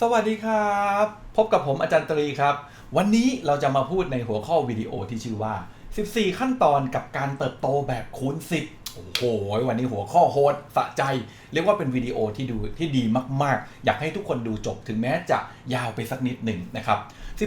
สวัสดีครับ พบกับผมอาจารย์ตรีครับ วันนี้เราจะมาพูดในหัวข้อวิดีโอที่ชื่อว่า 14 ขั้นตอนกับการเติบโตแบบคูณ 10 โอ้โห วันนี้หัวข้อโหดสะใจ เรียกว่าเป็นวิดีโอที่ดูที่ดีมาก ๆ อยากให้ทุกคนดูจบถึงแม้จะยาวไปสักนิดหนึ่งนะครับ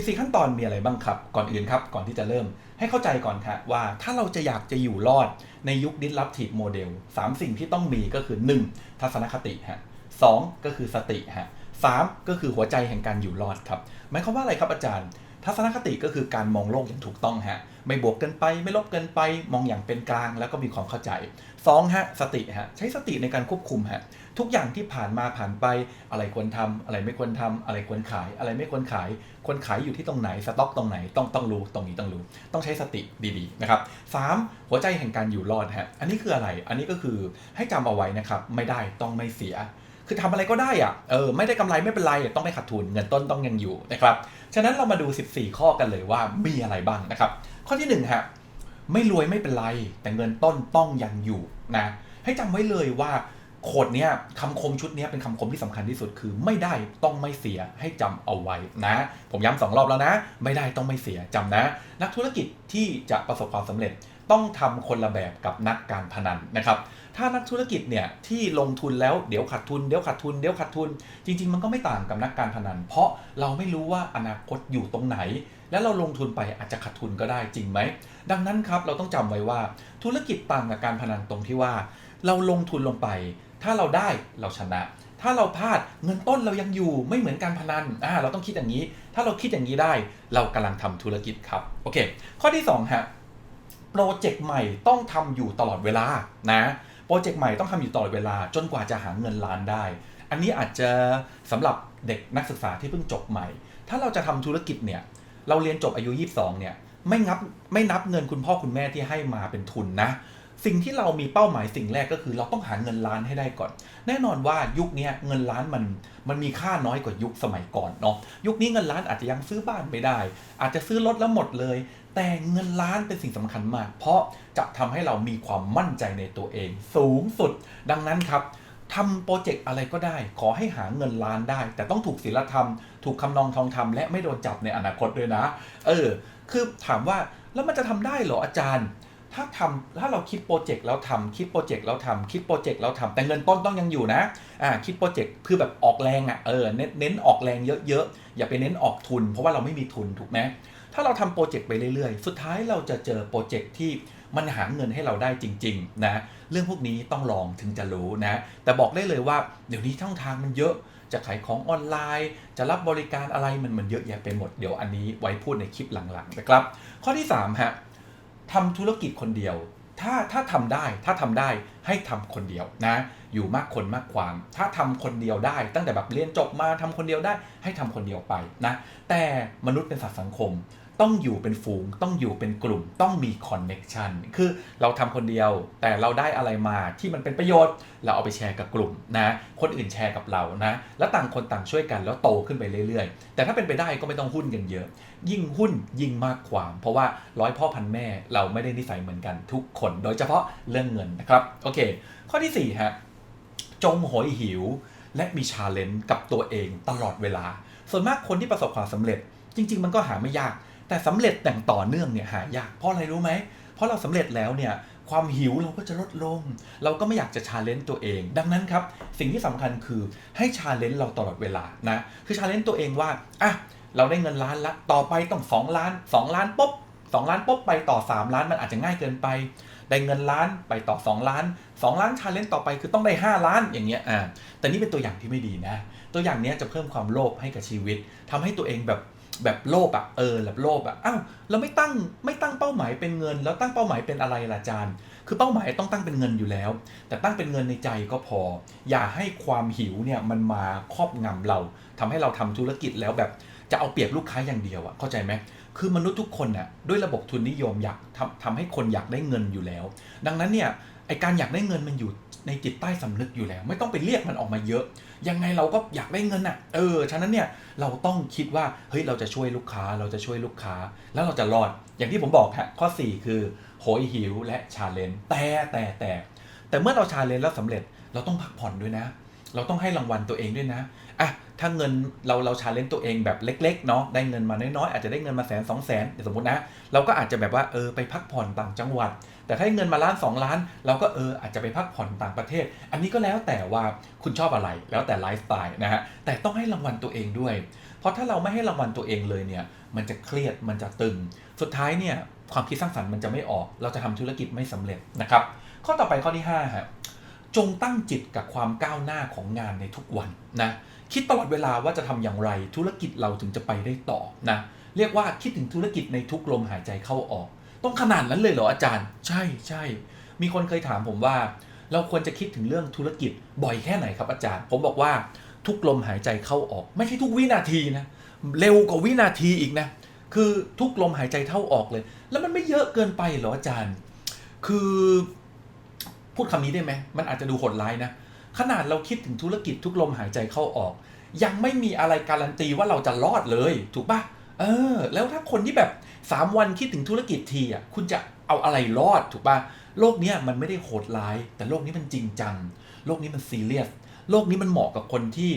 14 ขั้นตอนมีอะไรบ้างครับ ก่อนอื่นครับ ก่อนที่จะเริ่ม ให้เข้าใจก่อนครับว่าถ้าเราจะอยากจะอยู่รอดในยุค disruptive model 3 สิ่งที่ต้องมีก็คือ 1. ทัศนคติฮะสองก็คือสติฮะสามก็คือหัวใจแห่งการอยู่รอดครับหมายความว่าอะไรครับอาจารย์ ทัศนคติก็คือการมองโลกอย่างถูกต้องฮะไม่บวกเกินไปไม่ลบเกินไป มองอย่างเป็นกลางแล้วก็มีความเข้าใจสองฮะสติฮะใช้สติในการควบคุมฮะทุกอย่างที่ผ่านมาผ่านไปอะไรควรทำอะไรไม่ควรทำอะไรควรขาย อะไรไม่ควรขาย ควรขายอยู่ที่ตรงไหนสต็อกตรงไหนต้องต้องรู้ตรงนี้ต้องรู้ ต้องใช้สติดีๆนะครับสามหัวใจแห่งการอยู่รอดฮะอันนี้คืออะไรอันนี้ก็คือให้จำเอาไว้นะครับไม่ได้ต้องไม่เสียคือทำอะไรก็ได้อะเออไม่ได้กำไรไม่เป็นไรต้องไม่ขาดทุนเงินต้นต้องยังอยู่นะครับ ฉะนั้นเรามาดู 14 ข้อกันเลยว่ามีอะไรบ้างนะครับ ข้อที่1ฮะไม่รวยไม่เป็นไร แต่เงินต้นต้องยังอยู่นะให้จำไว้เลยว่า โคดเนี้ยคำคมชุดนี้เป็นคำคมที่สำคัญที่สุดคือ ไม่ได้ต้องไม่เสียให้จำเอาไว้นะ ผมย้ำสองรอบแล้วนะ ไม่ได้ต้องไม่เสียจำนะ นักธุรกิจที่จะประสบความสำเร็จต้องทำคนละแบบกับนักการพนันนะครับถ้านักธุรกิจเนี่ยที่ลงทุนแล้วเดี๋ยวขาดทุนเดี๋ยวขาดทุนเดี๋ยวขาดทุน จริง ๆ มันก็ไม่ต่างกับนักการพนัน เพราะเราไม่รู้ว่าอนาคตอยู่ตรงไหน แล้วเราลงทุนไปอาจจะขาดทุนก็ได้จริงไหม ดังนั้นครับเราต้องจำไว้ว่าธุรกิจต่างกับการพนันตรงที่ว่า เราลงทุนลงไป ถ้าเราได้เราชนะ ถ้าเราพลาดเงินต้นเรายังอยู่ไม่เหมือนการพนันอ่าเราต้องคิดอย่างนี้ ถ้าเราคิดอย่างนี้ได้ เรากำลังทำธุรกิจครับโอเค ข้อที่สองฮะโปรเจกต์ใหม่ต้องทำอยู่ตลอดเวลานะโปรเจกต์ใหม่ต้องทำอยู่ตลอดเวลา จนกว่าจะหาเงินล้านได้ อันนี้อาจจะสำหรับเด็กนักศึกษาที่เพิ่งจบใหม่ ถ้าเราจะทำธุรกิจเนี่ยเราเรียนจบอายุ 22เนี่ยไม่นับไม่นับเงินคุณพ่อคุณแม่ที่ให้มาเป็นทุนนะ สิ่งที่เรามีเป้าหมายสิ่งแรกก็คือ เราต้องหาเงินล้านให้ได้ก่อน แน่นอนว่ายุคนี้เงินล้านมันมันมีค่าน้อยกว่ายุคสมัยก่อนเนาะยุคนี้เงินล้านอาจจะยังซื้อบ้านไม่ได้ อาจจะซื้อรถแล้วหมดเลย แต่เงินล้านเป็นสิ่งสำคัญมาก เพราะจะทำให้เรามีความมั่นใจในตัวเอง สูงสุด ดังนั้นครับทำโปรเจกต์อะไรก็ได้ ขอให้หาเงินล้านได้ แต่ต้องถูกศีลธรรม ถูกคำนองทองธรรมและไม่โดนจับในอนาคตด้วยนะ เออ คือถามว่าแล้วมันจะทำได้เหรออาจารย์ ถ้าทำถ้าเราคิดโปรเจกต์แล้วทำคิดโปรเจกต์แล้วทำคิดโปรเจกต์แล้วทำแต่เงินต้นต้องยังอยู่นะอ่าคิดโปรเจกต์คือแบบออกแรงอะเออเน้นเน้นออกแรงเยอะๆ อย่าไปเน้นออกทุน เพราะว่าเราไม่มีทุนถูกไหมถ้าเราทำโปรเจกต์ไปเรื่อยๆ สุดท้ายเราจะเจอโปรเจกต์ที่มันหาเงินให้เราได้จริงๆนะเรื่องพวกนี้ต้องลองถึงจะรู้นะแต่บอกได้เลยว่าเดี๋ยวนี้ช่องทางมันเยอะจะขายของออนไลน์ จะรับบริการอะไรมันมันเยอะแยะไปหมดเดี๋ยวอันนี้ไว้พูดในคลิปหลังๆนะครับ ข้อที่3ฮะ ทำธุรกิจคนเดียว ถ้าถ้าทำได้ถ้าทำได้ให้ทำคนเดียวนะ อยู่มากคนมากความ ถ้าทำคนเดียวได้ ตั้งแต่แบบเรียนจบมาทำคนเดียวได้ให้ทำคนเดียวไปนะ แต่มนุษย์เป็นสัตว์สังคม ต้องอยู่เป็นฝูง ต้องอยู่เป็นกลุ่ม ต้องมีคอนเน็ชันคือเราทำคนเดียวแต่เราได้อะไรมาที่มันเป็นประโยชน์ เราเอาไปแชร์กับกลุ่มนะ คนอื่นแชร์กับเรานะ แล้วต่างคนต่างช่วยกันแล้วโตขึ้นไปเรื่อยๆ แต่ถ้าเป็นไปได้ก็ไม่ต้องหุ้นกันเยอะ ยิ่งหุ้นยิ่งมากความ เพราะว่าร้อยพ่อพันแม่เราไม่ได้นิสัยเหมือนกันทุกคน โดยเฉพาะเรื่องเงินนะครับ โอเค ข้อที่4ฮะ จงโหยหิว และมีชาเลนจ์กับตัวเองตลอดเวลา ส่วนมากคนที่ประสบความสำเร็จจริง ๆ มันก็หาไม่ยาก แต่สำเร็จแต่งต่อเนื่องเนี่ยหายากเพราะอะไรรู้ไหมเพราะเราสำเร็จแล้วเนี่ยความหิวเราก็จะลดลง เราก็ไม่อยากจะชาเลนจ์ตัวเอง ดังนั้นครับ สิ่งที่สำคัญคือให้ชาเลนจ์เราตลอดเวลานะคือชาเลนจ์ตัวเองว่าอะเราได้เงินล้านละต่อไปต้อง 2 ล้าน 2 ล้านปุ๊บ2ล้านปุ๊บไปต่อ 3 ล้านมันอาจจะง่ายเกินไป ได้เงินล้านไปต่อ 2 ล้าน 2 ล้านชาเลนจ์ต่อไปคือต้องได้ 5 ล้านอย่างเงี้ยอ่าแต่นี่เป็นตัวอย่างที่ไม่ดีนะ ตัวอย่างนี้จะเพิ่มความโลภให้กับชีวิตทำให้ตัวเองแบบ แบบโลภอะเออแบบโลภอะอ้าวเราไม่ตั้งไม่ตั้งเป้าหมายเป็นเงิน แล้วตั้งเป้าหมายเป็นอะไรล่ะอาจารย์ คือเป้าหมายต้องตั้งเป็นเงินอยู่แล้ว แต่ตั้งเป็นเงินในใจก็พอ อย่าให้ความหิวเนี่ยมันมาครอบงำเราทำให้เราทำธุรกิจแล้วแบบจะเอาเปรียบลูกค้าอย่างเดียวอะเข้าใจไหมคือมนุษย์ทุกคนน่ะด้วยระบบทุนนิยมอยากทำทำให้คนอยากได้เงินอยู่แล้ว ดังนั้นเนี่ยไอการอยากได้เงินมันอยู่ ในจิตใต้สำนึกอยู่แล้ว ไม่ต้องไปเรียกมันออกมาเยอะ ยังไงเราก็อยากได้เงินอะเออฉะนั้นเนี่ยเราต้องคิดว่าเฮ้ยเราจะช่วยลูกค้าเราจะช่วยลูกค้า แล้วเราจะรอด อย่างที่ผมบอกฮะข้อ 4 คือโหยหิวและชาเลนจ์แต่แต่แต่แต่เมื่อเราชาเลนจ์แล้วสำเร็จเราต้องพักผ่อนด้วยนะ เราต้องให้รางวัลตัวเองด้วยนะ อะถ้าเงินเราเราชาเลนจ์ตัวเองแบบเล็กๆเนาะได้เงินมาน้อยๆอาจจะได้เงินมาแสนสองแสนสมมตินะ เราก็อาจจะแบบว่าเออไปพักผ่อนต่างจังหวัด แต่ถ้าให้เงินมาล้านสองล้าน เราก็เอออาจจะไปพักผ่อนต่างประเทศ อันนี้ก็แล้วแต่ว่าคุณชอบอะไรแล้วแต่ไลฟ์สไตล์นะฮะแต่ต้องให้รางวัลตัวเองด้วย เพราะถ้าเราไม่ให้รางวัลตัวเองเลยเนี่ยมันจะเครียดมันจะตึง สุดท้ายเนี่ยความคิดสร้างสรรค์มันจะไม่ออก เราจะทำธุรกิจไม่สำเร็จนะครับข้อต่อไปข้อที่5ฮะจงตั้งจิตกับความก้าวหน้าของงานในทุกวันนะ คิดตลอดเวลาว่าจะทำอย่างไร ธุรกิจเราถึงจะไปได้ต่อนะเรียกว่าคิดถึงธุรกิจในทุกลมหายใจเข้าออก ต้องขนาดนั้นเลยเหรออาจารย์ ใช่ใช่มีคนเคยถามผมว่า เราควรจะคิดถึงเรื่องธุรกิจบ่อยแค่ไหนครับอาจารย์ ผมบอกว่าทุกลมหายใจเข้าออก ไม่ใช่ทุกวินาทีนะเร็วกว่าวินาทีอีกนะคือทุกลมหายใจเท่าออกเลย แล้วมันไม่เยอะเกินไปเหรออาจารย์ คือ พูดคำนี้ได้ไหมมันอาจจะดูโหดร้ายนะ ขนาดเราคิดถึงธุรกิจทุกลมหายใจเข้าออก ยังไม่มีอะไรการันตีว่าเราจะรอดเลย ถูกปะเออ แล้วถ้าคนที่แบบ 3 วันคิดถึงธุรกิจทีอะคุณจะเอาอะไรรอดถูกปะโลกนี้มันไม่ได้โหดร้าย แต่โลกนี้มันจริงจัง โลกนี้มันซีเรียสโลกนี้มันเหมาะกับคนที่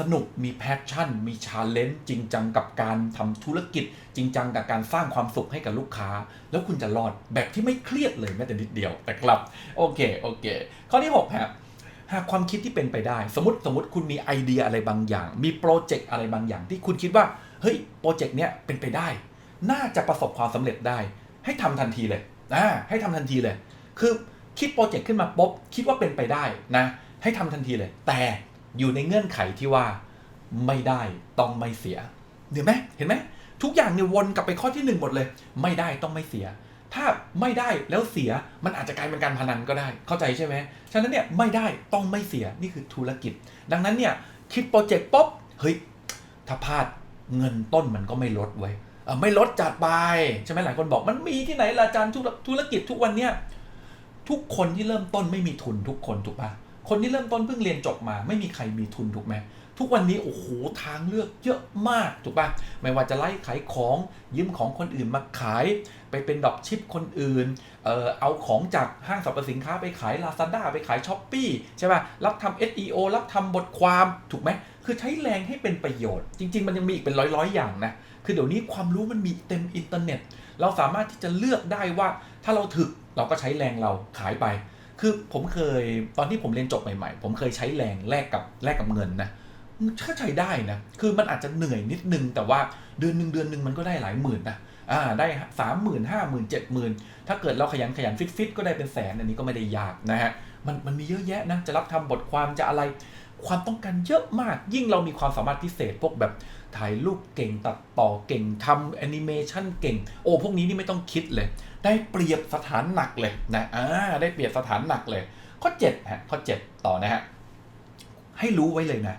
สนุกมีแพชชั่น มีชาเลนจ์จริงจังกับการทำธุรกิจ จริงจังกับการสร้างความสุขให้กับลูกค้า แล้วคุณจะรอดแบบที่ไม่เครียดเลยแม้แต่นิดเดียวนะครับ โอเค โอเค ข้อที่6ครับ หากความคิดที่เป็นไปได้ สมมติสมมติคุณมีไอเดียอะไรบางอย่าง มีโปรเจกต์อะไรบางอย่าง ที่คุณคิดว่าเฮ้ยโปรเจกต์เนี้ยเป็นไปได้ น่าจะประสบความสำเร็จได้ ให้ทำทันทีเลยนะให้ทำทันทีเลย คือคิดโปรเจกต์ขึ้นมาปุ๊บคิดว่าเป็นไปได้นะ ให้ทำทันทีเลย แต่อยู่ในเงื่อนไขที่ว่าไม่ได้ต้องไม่เสียเห็นไหมเห็นไหมทุกอย่างเนี่ยวนกลับไปข้อที่หนึ่งหมดเลย ไม่ได้ต้องไม่เสีย ถ้าไม่ได้แล้วเสียมันอาจจะกลายเป็นการพนันก็ได้เข้าใจใช่ไหมฉะนั้นเนี่ยไม่ได้ต้องไม่เสียนี่คือธุรกิจ ดังนั้นเนี่ยคิดโปรเจกต์ปุ๊บเฮ้ยถ้าพลาดเงินต้นมันก็ไม่ลดไว้ไม่ลดจัดไปใช่ไหมหลายคนบอกมันมีที่ไหนล่ะอาจารย์ธุรธุรกิจทุกวันเนี่ยทุกคนที่เริ่มต้นไม่มีทุนทุกคนถูกปะคนที่เริ่มต้นเพิ่งเรียนจบมา ไม่มีใครมีทุนถูกไหม ทุกวันนี้โอ้โหทางเลือกเยอะมากถูกปะไม่ว่าจะไล่ขายของยืมของคนอื่นมาขาย ไปเป็นดอปชิปคนอื่นเอ่อเอาของจากห้างสรรพสินค้าไปขาย Lazada ไปขาย s h อ p e e ใช่ป่ะรับทำ SEO รับทำบทความถูกไหมคือใช้แรงให้เป็นประโยชน์ จริง ๆ มันยังมีอีกเป็นร้อยๆอย่างนะคือเดี๋ยวนี้ความรู้มันมีเต็มอินเทอร์เน็ต เราสามารถที่จะเลือกได้ว่าถ้าเราถึกเราก็ใช้แรงเราขายไป คือผมเคยตอนที่ผมเรียนจบใหม่ๆ ผมเคยใช้แรงแลกกับแลกกับเงินนะ ก็ใช้ได้นะ คือมันอาจจะเหนื่อยนิดนึง แต่ว่าเดือนหนึ่งเดือนหนึ่งมันก็ได้หลายหมื่นนะอ่าได้สามหมื่นห้าหมื่นเจ็ดหมื่นถ้าเกิดเราขยันขยันฟิตฟิตก็ได้เป็นแสนอันนี้ก็ไม่ได้ยากนะฮะมันมันมีเยอะแยะนะจะรับทำบทความจะอะไรความต้องการเยอะมาก ยิ่งเรามีความสามารถพิเศษ พวกแบบถ่ายรูปเก่งตัดต่อเก่งทำแอนิเมชันเก่ง โอ้พวกนี้นี่ไม่ต้องคิดเลย ได้เปรียบสถานหนักเลยนะอ่าได้เปรียบสถานหนักเลย ข้อ7ฮะข้อ 7 ต่อนะฮะให้รู้ไว้เลยนะ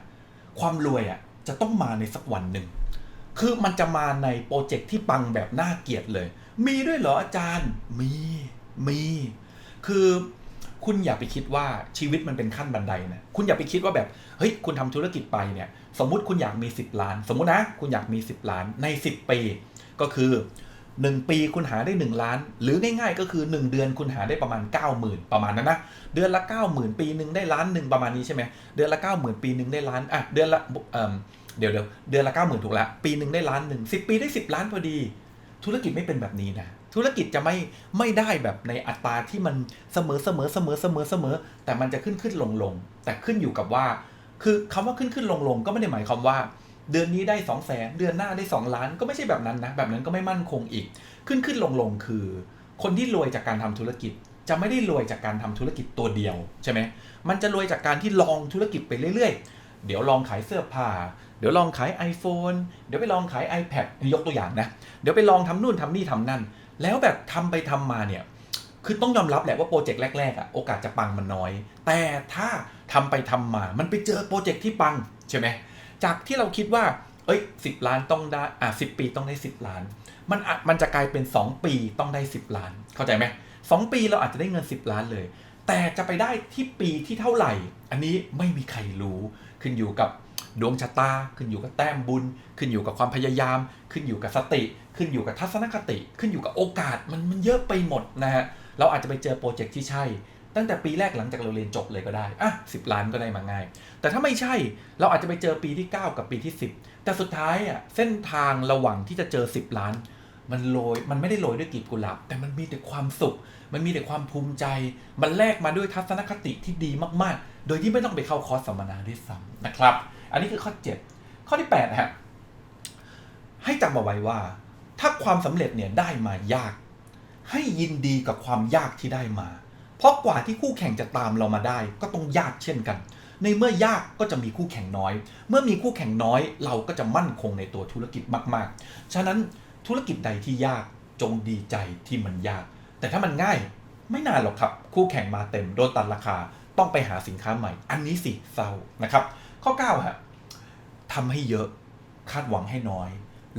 ความรวยอะจะต้องมาในสักวันหนึ่ง คือมันจะมาในโปรเจกต์ที่ปังแบบน่าเกลียดเลย มีด้วยเหรออาจารย์ มี มี คือคุณอย่าไปคิดว่าชีวิตมันเป็นขั้นบันไดนะ คุณอย่าไปคิดว่าแบบ เฮ้ย คุณทำธุรกิจไปเนี่ย สมมุติคุณอยากมี 10 ล้าน สมมุตินะ คุณอยากมี 10 ล้านใน 10 ปี ก็คือ 1 ปีคุณหาได้ 1 ล้าน หรือง่ายๆ ก็คือ 1 เดือนคุณหาได้ประมาณ 90,000 ประมาณนั้นนะเดือนละ 90,000 ปีหนึ่งได้ล้านหนึ่งประมาณนี้ใช่ไหมเดือนละ 90,000 ปีหนึ่งได้ล้านอะเดือนละเเดี๋ยวเดี๋ยวเดือนละ 90,000 ถูกละปีหนึ่งได้ล้านหนึ่งสิปีได้ 10 ล้านพอดี ธุรกิจไม่เป็นแบบนี้นะธุรกิจจะไม่ไม่ได้แบบในอัตราที่มันเสมอเสมอเสมอเสมอเสมอ แต่มันจะขึ้นขึ้นลงลงแต่ขึ้นอยู่กับว่า คือคำว่าขึ้นขึ้นลงลงก็ไม่ได้หมายความว่า เดือนนี้ได้2 0 0แสนเดือนหน้าได้ 2 ล้าน ก็ไม่ใช่แบบนั้นนะ แบบนั้นก็ไม่มั่นคงอีก ขึ้นขึ้นลงลงคือ คนที่รวยจากการทำธุรกิจ จะไม่ได้รวยจากการทำธุรกิจตัวเดียวใช่ไหมมันจะรวยจากการที่ลองธุรกิจไปเรื่อยๆ เดี๋ยวลองขายเสื้อผ้า เดี๋ยวลองขาย iPhone เดี๋ยวไปลองขาย iPad ยกตัวอย่างนะ เดี๋ยวไปลองทำนู่นทำนี่ทำนั่น แล้วแบบทำไปทำมาเนี่ย คือต้องยอมรับแหละว่าโปรเจกต์แรกๆอะโอกาสจะปังมันน้อย แต่ถ้าทำไปทำมา มันไปเจอโปรเจกต์ที่ปังใช่ไหม จากที่เราคิดว่า เอ้ยสิล้านต้องได้อะสิปีต้องได้ 10 ล้าน มันอาจมันจะกลายเป็น 2 ปีต้องได้ 10 ล้าน เข้าใจไหมสองปีเราอาจจะได้เงิน 10 ล้านเลย แต่จะไปได้ที่ปีที่เท่าไหร่ อันนี้ไม่มีใครรู้ขึ้นอยู่กับดวงชะตา ขึ้นอยู่กับแต้มบุญ ขึ้นอยู่กับความพยายาม ขึ้นอยู่กับสติ ขึ้นอยู่กับทัศนคติ ขึ้นอยู่กับโอกาสมันมันเยอะไปหมดนะฮะเราอาจจะไปเจอโปรเจกต์ที่ใช่ ตั้งแต่ปีแรกหลังจากเราเรียนจบเลยก็ได้ อะสิล้านก็ได้มาง่าย แต่ถ้าไม่ใช่เราอาจจะไปเจอปีที่ 9 กับปีที่ 10 แต่สุดท้ายอะเส้นทางระหว่างที่จะเจอ 10 ล้าน มันโรยมันไม่ได้โรยด้วยกลีบกุหลาบแต่มันมีแต่ความสุข มันมีแต่ความภูมิใจ มันแลกมาด้วยทัศนคติที่ดีมากๆ โดยที่ไม่ต้องไปเข้าคอร์สสัมมนาด้วยซ้ำนะครับ อันนี้คือข้อ 7 ข้อที่8ฮะให้จำเอาไว้ว่า ถ้าความสำเร็จเนี่ยได้มายาก ให้ยินดีกับความยากที่ได้มา เพราะกว่าที่คู่แข่งจะตามเรามาได้ ก็ต้องยากเช่นกัน ในเมื่อยากก็จะมีคู่แข่งน้อย เมื่อมีคู่แข่งน้อย เราก็จะมั่นคงในตัวธุรกิจมาก ๆ ฉะนั้นธุรกิจใดที่ยากจงดีใจที่มันยาก แต่ถ้ามันง่ายไม่นานหรอกครับ คู่แข่งมาเต็มโดนตัดราคาต้องไปหาสินค้าใหม่ อันนี้สิเศร้านะครับ ข้อ9ฮะทำให้เยอะคาดหวังให้น้อย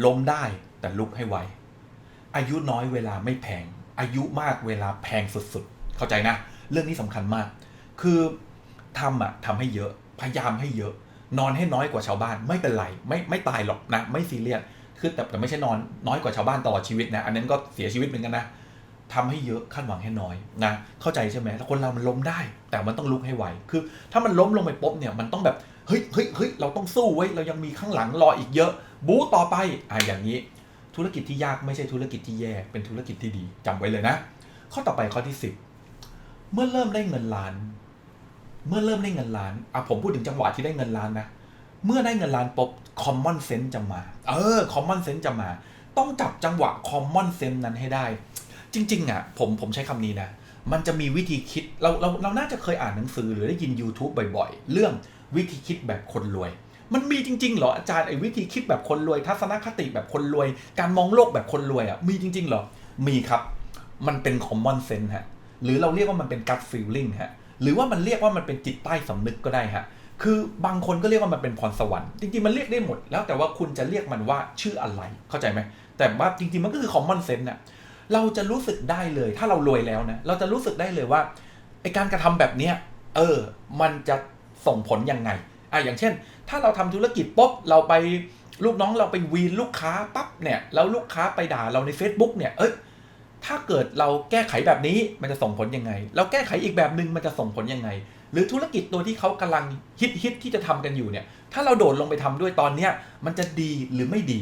ล้มได้แต่ลุกให้ไวอายุน้อยเวลาไม่แพง อายุมากเวลาแพงสุดๆ เข้าใจนะ เรื่องนี้สำคัญมาก คือทำอะทำให้เยอะ พยายามให้เยอะ นอนให้น้อยกว่าชาวบ้านไม่เป็นไร ไม่ไม่ตายหรอกนะ ไม่ซีเรียสคือแต่แต่ไม่ใช่นอนน้อยกว่าชาวบ้านตลอดชีวิตนะ อันนั้นก็เสียชีวิตเหมือนกันนะทำให้เยอะคาดหวังให้น้อยนะ เข้าใจใช่ไหมแล้วคนเรามันล้มได้ แต่มันต้องลุกให้ไหว คือ ถ้ามันล้มลงไปปุ๊บเนี่ย มันต้องแบบ เฮ้ยเฮ้ยเฮ้ยเราต้องสู้ไว้ เรายังมีข้างหลังรออีกเยอะ บู๊ต่อไป อะอย่างนี้ ธุรกิจที่ยากไม่ใช่ธุรกิจที่แย่ เป็นธุรกิจที่ดีจำไว้เลยนะ ข้อต่อไปข้อที่ 10 เมื่อเริ่มได้เงินล้าน เมื่อเริ่มได้เงินล้านอะผมพูดถึงจังหวะที่ได้เงินล้านนะเมื่อได้เงินล้านปุ๊บ common sense จะมา เออ common sense จะมา ต้องจับจังหวะ common sense นั้นให้ได้ จริง ๆ อะ ผมผมใช้คำนี้นะ มันจะมีวิธีคิดเราเราเราน่าจะเคยอ่านหนังสือหรือได้ยิน YouTube บ่อยๆ เรื่องวิธีคิดแบบคนรวย มันมีจริง ๆ เหรออาจารย์ไอ้วิธีคิดแบบคนรวย ทัศนคติแบบคนรวย การมองโลกแบบคนรวยอะมีจริง ๆ เหรอ มีครับ มันเป็น common sense ฮะ หรือเราเรียกว่ามันเป็น gut feeling ฮะหรือว่ามันเรียกว่ามันเป็นจิตใต้สำนึกก็ได้ฮะคือบางคนก็เรียกว่ามันเป็นพรสวรรค์จริงๆมันเรียกได้หมด แล้วแต่ว่าคุณจะเรียกมันว่าชื่ออะไรเข้าใจไหมแต่ว่าจริงๆมันก็คือ common sense น่ะเราจะรู้สึกได้เลย ถ้าเรารวยแล้วนะเราจะรู้สึกได้เลยว่าไอการกระทำแบบเนี้ยเออ มันจะส่งผลยังไงอะอย่างเช่น ถ้าเราทำธุรกิจปุ๊บเราไปลูกน้องเราไปวีนลูกค้าปั๊บเนี่ยแล้วลูกค้าไปด่าเราใน Facebook เนี่ยเอ้ย ถ้าเกิดเราแก้ไขแบบนี้มันจะส่งผลยังไง เราแก้ไขอีกแบบหนึ่งมันจะส่งผลยังไง หรือธุรกิจตัวที่เขากำลังฮิตฮิตที่จะทำกันอยู่เนี่ย ถ้าเราโดดลงไปทำด้วยตอนเนี้ยมันจะดีหรือไม่ดี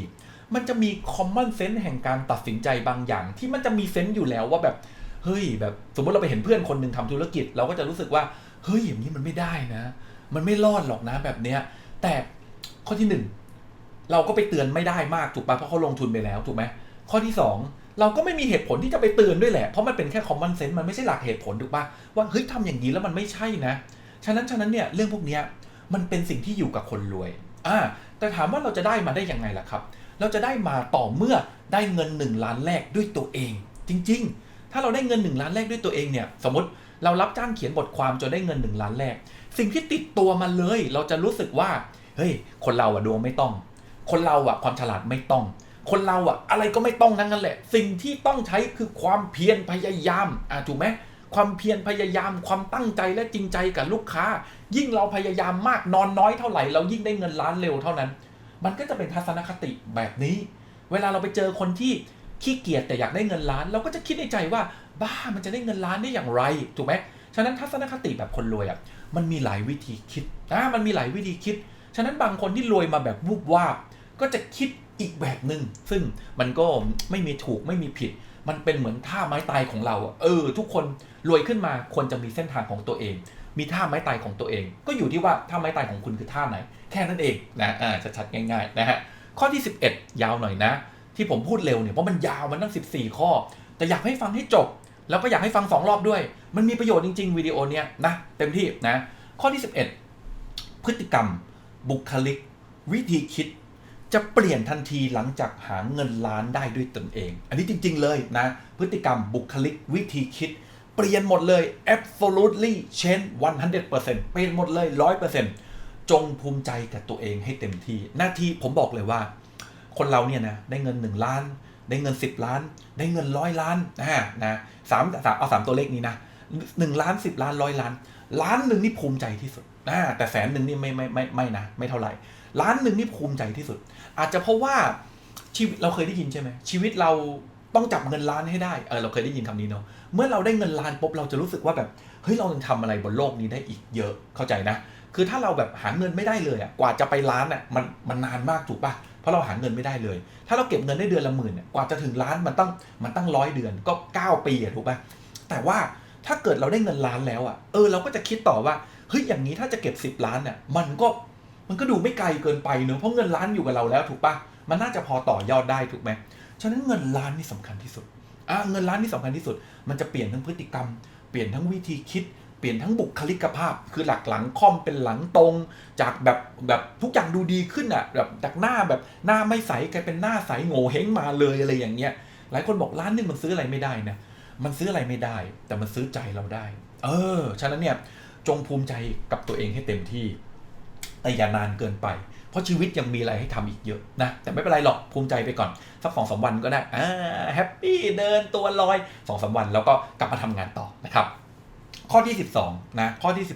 มันจะมี common sense แห่งการตัดสินใจบางอย่าง ที่มันจะมีเซนส์อยู่แล้วว่าแบบเฮ้ยแบบสมมติเราไปเห็นเพื่อนคนหนึ่งทำธุรกิจ เราก็จะรู้สึกว่าเฮ้ยอย่างนี้มันไม่ได้นะ มันไม่รอดหรอกนะแบบเนี้ยแต่ข้อที่หนึ่งเราก็ไปเตือนไม่ได้มากถูกปะเพราะเขาลงทุนไปแล้วถูกไหมข้อที่สอง เราก็ไม่มีเหตุผลที่จะไปเตือนด้วยแหละ เพราะมันเป็นแค่ common sense มันไม่ใช่หลักเหตุผลถูกปะว่าเฮ้ยทำอย่างนี้แล้วมันไม่ใช่นะ ฉะนั้นฉะนั้นเนี่ยเรื่องพวกนี้มันเป็นสิ่งที่อยู่กับคนรวยอ่าแต่ถามว่าเราจะได้มาได้ยังไงล่ะครับ เราจะได้มาต่อเมื่อได้เงิน 1 ล้านแรกด้วยตัวเอง จริง ๆ ถ้าเราได้เงิน 1 ล้านแรกด้วยตัวเองเนี่ยสมมติเรารับจ้างเขียนบทความจนได้เงิน 1 ล้านแรก สิ่งที่ติดตัวมาเลย เราจะรู้สึกว่าเฮ้ยคนเราอะดวงไม่ต้อง คนเราอะความฉลาดไม่ต้อง คนเราอะอะไรก็ไม่ต้องทั้งนั้นแหละ สิ่งที่ต้องใช้คือความเพียรพยายามอะถูกไหมความเพียรพยายามความตั้งใจและจริงใจกับลูกค้า ยิ่งเราพยายามมากนอนน้อยเท่าไหร่ เรายิ่งได้เงินล้านเร็วเท่านั้น มันก็จะเป็นทัศนคติแบบนี้ เวลาเราไปเจอคนที่ขี้เกียจแต่อยากได้เงินล้าน เราก็จะคิดในใจว่า บ้ามันจะได้เงินล้านได้อย่างไรถูกไหมฉะนั้นทัศนคติแบบคนรวยอะมันมีหลายวิธีคิดอะมันมีหลายวิธีคิด ฉะนั้นบางคนที่รวยมาแบบวูบวาบก็จะคิด อีกแบบหนึ่งซึ่งมันก็ไม่มีถูกไม่มีผิด มันเป็นเหมือนท่าไม้ตายของเราเออ ทุกคนรวยขึ้นมาควรจะมีเส้นทางของตัวเอง มีท่าไม้ตายของตัวเอง ก็อยู่ที่ว่าท่าไม้ตายของคุณคือท่าไหน แค่นั้นเองนะอ่าชัดๆง่ายๆนะฮะข้อที่ 11 ยาวหน่อยนะ ที่ผมพูดเร็วเนี่ยเพราะมันยาวมันตั้ง 14 ข้อ แต่อยากให้ฟังให้จบ แล้วก็อยากให้ฟัง 2 รอบด้วย มันมีประโยชน์จริง ๆ วิดีโอเนี้ยนะเต็มที่นะข้อที่ 11 พฤติกรรม บุคลิก วิธีคิด จะเปลี่ยนทันทีหลังจากหาเงินล้านได้ด้วยตนเอง อันนี้จริง ๆ เลยนะ พฤติกรรมบุคลิกวิธีคิด เปลี่ยนหมดเลย absolutely change 100%เปลี่ยนหมดเลย 100%จงภูมิใจกับตัวเองให้เต็มที่ หน้าที่ผมบอกเลยว่า คนเราเนี่ยนะ ได้เงิน 1 ล้าน ได้เงิน 10 ล้าน ได้เงินร้อยล้านนะนะสามสามเอาสามตัวเลขนี้นะหนึ่งล้านสิบล้านร้อยล้าน ล้านหนึ่งนี่ภูมิใจที่สุดนะแต่แสนหนึ่งนี่ไม่ไม่ไม่ไม่นะ ไม่เท่าไหร่ ล้านหนึ่งนี่ภูมิใจที่สุด อาจจะเพราะว่าชีวิตเราเคยได้ยินใช่ไหมชีวิตเราต้องจับเงินล้านให้ได้เออเราเคยได้ยินคำนี้เนาะเมื่อเราได้เงินล้านปุ๊บเราจะรู้สึกว่าแบบเฮ้ยเรายังทำอะไรบนโลกนี้ได้อีกเยอะเข้าใจนะ คือถ้าเราแบบหาเงินไม่ได้เลยอะกว่าจะไปล้านอะมันมันนานมากถูกปะเพราะเราหาเงินไม่ได้เลย ถ้าเราเก็บเงินได้เดือนละหมื่นกว่าจะถึงล้านมันต้องมันตั้งร้อยเดือนก็ 9 ปีอะถูกปะแต่ว่าถ้าเกิดเราได้เงินล้านแล้วอะเออเราก็จะคิดต่อว่าเฮ้ยอย่างนี้ถ้าจะเก็บ 10 ล้านเนี่ยมันก็ มันก็ดูไม่ไกลเกินไปเนอะเพราะเงินล้านอยู่กับเราแล้วถูกปะมันน่าจะพอต่อยอดได้ถูกไหมฉะนั้นเงินล้านนี่สำคัญที่สุดอ่าเงินล้านนี่สำคัญที่สุด มันจะเปลี่ยนทั้งพฤติกรรม เปลี่ยนทั้งวิธีคิด เปลี่ยนทั้งบุคลิกภาพ คือหลักหลังคอมเป็นหลังตรง จากแบบแบบทุกอย่างดูดีขึ้นอะแบบจากหน้าแบบหน้าไม่ใสกลายเป็นหน้าใสโง่เฮงมาเลยอะไรอย่างเงี้ย หลายคนบอกร้านนึงมันซื้ออะไรไม่ได้นะ มันซื้ออะไรไม่ได้ แต่มันซื้อใจเราได้ เออ ฉะนั้นเนี่ยจงภูมิใจกับตัวเองให้เต็มที่ แต่อย่านานเกินไป เพราะชีวิตยังมีอะไรให้ทำอีกเยอะนะ แต่ไม่เป็นไรหรอกภูมิใจไปก่อน สักสองสาวันก็ได้อ่าแฮปปี้เดินตัวลอยสองสาวันแล้วก็กลับมาทำงานต่อนะครับ ข้อที่ 12นะข้อที่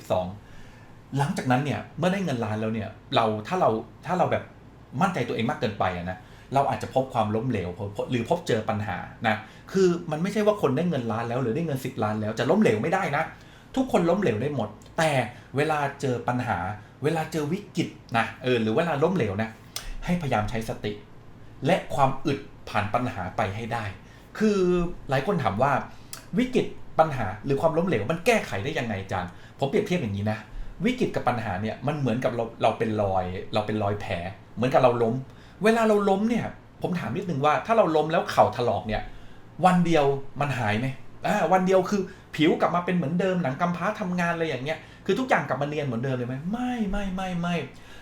12 หลังจากนั้นเนี่ยเมื่อได้เงินล้านแล้วเนี่ยเราถ้าเราถ้าเราแบบมั่นใจตัวเองมากเกินไปนะเราอาจจะพบความล้มเหลวหรือพบเจอปัญหานะคือมันไม่ใช่ว่าคนได้เงินล้านแล้วหรือได้เงิน 10 ล้านแล้วจะล้มเหลวไม่ได้นะ ทุกคนล้มเหลวได้หมด แต่เวลาเจอปัญหา เวลาเจอวิกฤตนะเออหรือเวลาล้มเหลวนะให้พยายามใช้สติ และความอึดผ่านปัญหาไปให้ได้ คือหลายคนถามว่าวิกฤตปัญหาหรือความล้มเหลวมันแก้ไขได้ยังไงจารย์ผมเปรียบเทียบอย่างนี้นะวิกฤตกับปัญหาเนี่ยมันเหมือนกับเราเราเป็นรอย เราเป็นรอยแผล เหมือนกับเราล้ม เวลาเราล้มเนี่ย ผมถามนิดนึงว่าถ้าเราล้มแล้วเข่าถลอกเนี่ย วันเดียวมันหายไหมอ่าวันเดียวคือ ผิวกลับมาเป็นเหมือนเดิมหนังกำพร้าทำงานอะไรอย่างเงี้ยคือทุกอย่างกลับมาเนียนเหมือนเดิมเลยไหมไม่ไม่ไม่ไม่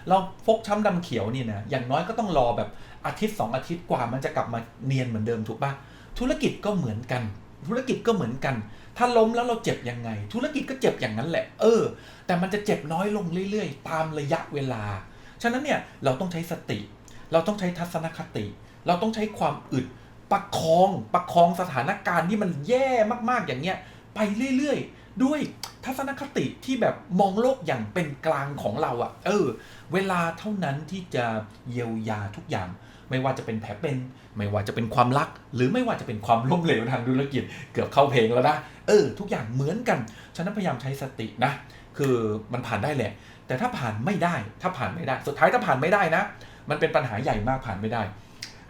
เราฟกช้ำดำเขียวนี่นะอย่างน้อยก็ต้องรอแบบอาทิตย์สองอาทิตย์กว่ามันจะกลับมาเนียนเหมือนเดิมถูกปะธุรกิจก็เหมือนกัน ธุรกิจก็เหมือนกัน ถ้าล้มแล้วเราเจ็บยังไง ธุรกิจก็เจ็บอย่างนั้นแหละ เออ แต่มันจะเจ็บน้อยลงเรื่อยๆ ตามระยะเวลา ฉะนั้นเนี่ยเราต้องใช้สติ เราต้องใช้ทัศนคติ เราต้องใช้ความอึดประคองประคองสถานการณ์ที่มันแย่มากๆอย่างเงี้ย ไปเรื่อยๆ ด้วยทัศนคติที่แบบมองโลกอย่างเป็นกลางของเราอะเออ เวลาเท่านั้นที่จะเยียวยาทุกอย่าง ไม่ว่าจะเป็นแผลเป็น ไม่ว่าจะเป็นความรัก หรือไม่ว่าจะเป็นความล้มเหลวทางธุรกิจ เกือบเข้าเพลงแล้วนะ เออ ทุกอย่างเหมือนกัน ฉะนั้นพยายามใช้สตินะ คือมันผ่านได้แหละ แต่ถ้าผ่านไม่ได้ ถ้าผ่านไม่ได้ สุดท้ายถ้าผ่านไม่ได้นะ มันเป็นปัญหาใหญ่มากผ่านไม่ได้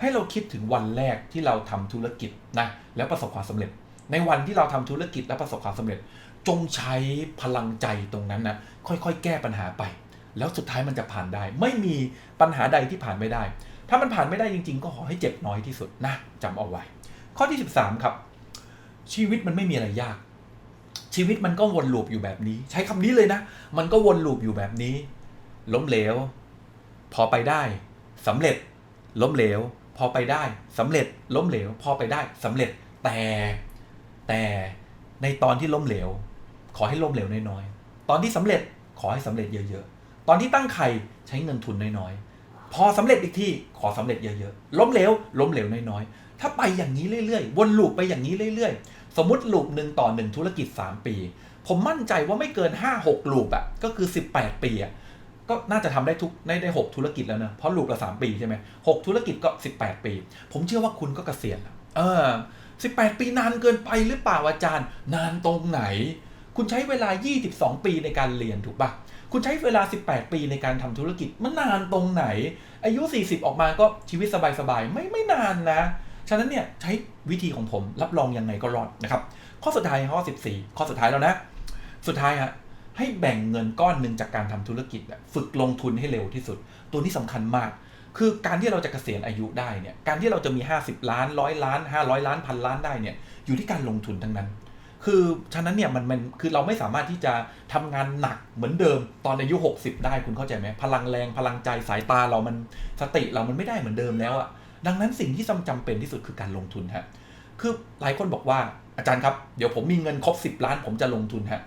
ให้เราคิดถึงวันแรกที่เราทำธุรกิจนะ แล้วประสบความสำเร็จ ในวันที่เราทำธุรกิจและประสบความสำเร็จ จงใช้พลังใจตรงนั้นนะค่อยๆ แก้ปัญหาไป แล้วสุดท้ายมันจะผ่านได้ ไม่มีปัญหาใดที่ผ่านไม่ได้ ถ้ามันผ่านไม่ได้จริง ๆ ก็ขอให้เจ็บน้อยที่สุดนะจำเอาไว้ ข้อที่ 13 ครับ ชีวิตมันไม่มีอะไรยาก ชีวิตมันก็วนลูปอยู่แบบนี้ ใช้คำนี้เลยนะ มันก็วนลูปอยู่แบบนี้ ล้มเหลว พอไปได้สำเร็จ ล้มเหลว พอไปได้สำเร็จ ล้มเหลว พอไปได้สำเร็จแต่ แต่ในตอนที่ล้มเหลว ขอให้ล้มเหลวน้อยๆ ตอนที่สำเร็จขอให้สำเร็จเยอะๆ ตอนที่ตั้งไข่ใช้เงินทุนน้อยๆ พอสำเร็จอีกที่ขอสำเร็จเยอะๆ ล้มเหลวล้มเหลวน้อยๆ ถ้าไปอย่างนี้เรื่อยๆ วนลูปไปอย่างนี้เรื่อยๆ สมมติลูปหนึ่งต่อหนึ่งธุรกิจ 3 ปี ผมมั่นใจว่าไม่เกิน 5-6ลูปอะก็คือ 18 ปีอะก็น่าจะทำได้ทุกได้ได้6ธุรกิจแล้วนะเพราะลูปละ3ปีใช่ไหมหกธุรกิจก็ 18 ปี ผมเชื่อว่าคุณก็เกษียณแล้วเออ 18 ปีนานเกินไปหรือเปล่าอาจารย์ นานตรงไหน คุณใช้เวลา 22 ปีในการเรียนถูกปะคุณใช้เวลา 18 ปีในการทำธุรกิจมันนานตรงไหน อายุ 40 ออกมาก็ชีวิตสบายๆไม่ไม่นานนะ ฉะนั้นเนี่ยใช้วิธีของผมรับรองยังไงก็รอดนะครับข้อสุดท้ายข้อ 14 ข้อสุดท้ายแล้วนะ สุดท้ายฮะให้แบ่งเงินก้อนหนึ่งจากการทำธุรกิจฝึกลงทุนให้เร็วที่สุด ตัวนี้สำคัญมาก คือการที่เราจะเกษียณอายุได้เนี่ย การที่เราจะมี 50 ล้านร้อยล้าน 500 ล้านพันล้านได้เนี่ย อยู่ที่การลงทุนทั้งนั้น คือฉะนั้นเนี่ยมันมันคือเราไม่สามารถที่จะทำงานหนักเหมือนเดิมตอนอายุ 60 ได้คุณเข้าใจไหมพลังแรงพลังใจสายตาเรามันสติเรามันไม่ได้เหมือนเดิมแล้วอะดังนั้นสิ่งที่จำเป็นที่สุดคือการลงทุนฮะคือหลายคนบอกว่าอาจารย์ครับเดี๋ยวผมมีเงินครบ 10 ล้านผมจะลงทุนฮะ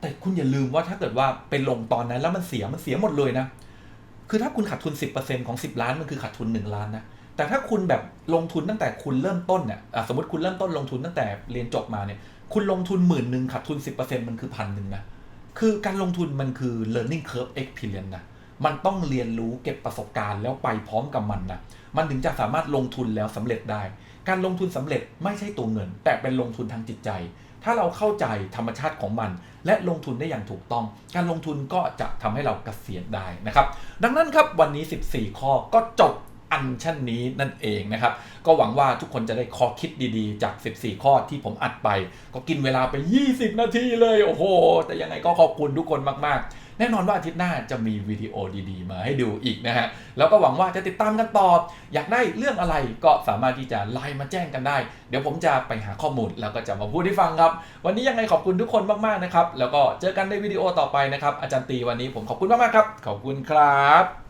แต่คุณอย่าลืมว่าถ้าเกิดว่าเป็นลงตอนนั้นแล้วมันเสียมันเสียหมดเลยนะ คือถ้าคุณขาดทุน 10%ของ 10 ล้านมันคือขาดทุน 1 ล้านนะแต่ถ้าคุณแบบลงทุนตั้งแต่คุณเริ่มต้นเนี่ยสมมติคุณเริ่มต้นลงทุนตั้งแต่เรียนจบมาเนี่ย คุณลงทุนหมื่นหนึ่งขาดทุน 10%มันคือพันหนึ่งนะ คือการลงทุนมันคือ learning curve experience นะ มันต้องเรียนรู้เก็บประสบการณ์แล้วไปพร้อมกับมันนะ มันถึงจะสามารถลงทุนแล้วสำเร็จได้ การลงทุนสำเร็จไม่ใช่ตัวเงิน แต่เป็นลงทุนทางจิตใจ ถ้าเราเข้าใจธรรมชาติของมัน และลงทุนได้อย่างถูกต้อง การลงทุนก็จะทำให้เราเกษียณได้นะครับ ดังนั้นครับวันนี้ 14 ข้อก็จบอันชั่นนี้นั่นเองนะครับ ก็หวังว่าทุกคนจะได้ข้อคิดดีๆ จาก 14 ข้อที่ผมอัดไป ก็กินเวลาไป 20 นาทีเลย โอ้โห แต่ยังไงก็ขอบคุณทุกคนมากๆ แน่นอนว่าอาทิตย์หน้าจะมีวิดีโอดีๆ มาให้ดูอีกนะฮะ แล้วก็หวังว่าจะติดตามกันต่อ อยากได้เรื่องอะไรก็สามารถที่จะไลน์มาแจ้งกันได้ เดี๋ยวผมจะไปหาข้อมูลแล้วก็จะมาพูดให้ฟังครับ วันนี้ยังไงขอบคุณทุกคนมากๆนะครับ แล้วก็เจอกันในวิดีโอต่อไปนะครับ อาจารย์ตีวันนี้ผมขอบคุณมากๆครับ ขอบคุณครับ